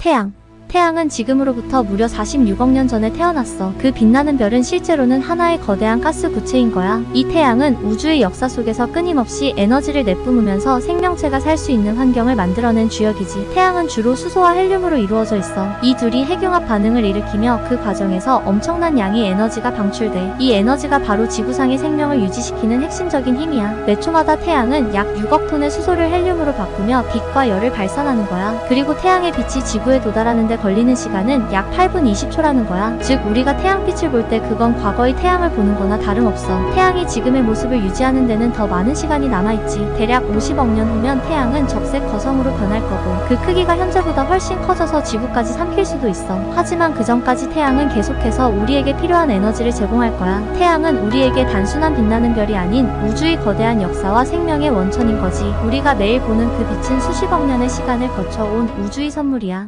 태양. 태양은 지금으로부터 무려 46억 년 전에 태어났어. 그 빛나는 별은 실제로는 하나의 거대한 가스 구체인 거야. 이 태양은 우주의 역사 속에서 끊임없이 에너지를 내뿜으면서 생명체가 살 수 있는 환경을 만들어낸 주역이지. 태양은 주로 수소와 헬륨으로 이루어져 있어. 이 둘이 핵융합 반응을 일으키며 그 과정에서 엄청난 양의 에너지가 방출돼. 이 에너지가 바로 지구상의 생명을 유지시키는 핵심적인 힘이야. 몇 초마다 태양은 약 6억 톤의 수소를 헬륨으로 바꾸며 빛과 열을 발산하는 거야. 그리고 태양의 빛이 지구에 도달하는데 걸리는 시간은 약 8분 20초라는 거야. 즉 우리가 태양빛을 볼 때 그건 과거의 태양을 보는 거나 다름없어. 태양이 지금의 모습을 유지하는 데는 더 많은 시간이 남아있지. 대략 50억 년 후면 태양은 적색 거성으로 변할 거고 그 크기가 현재보다 훨씬 커져서 지구까지 삼킬 수도 있어. 하지만 그 전까지 태양은 계속해서 우리에게 필요한 에너지를 제공할 거야. 태양은 우리에게 단순한 빛나는 별이 아닌 우주의 거대한 역사와 생명의 원천인 거지. 우리가 매일 보는 그 빛은 수십억 년의 시간을 거쳐온 우주의 선물이야.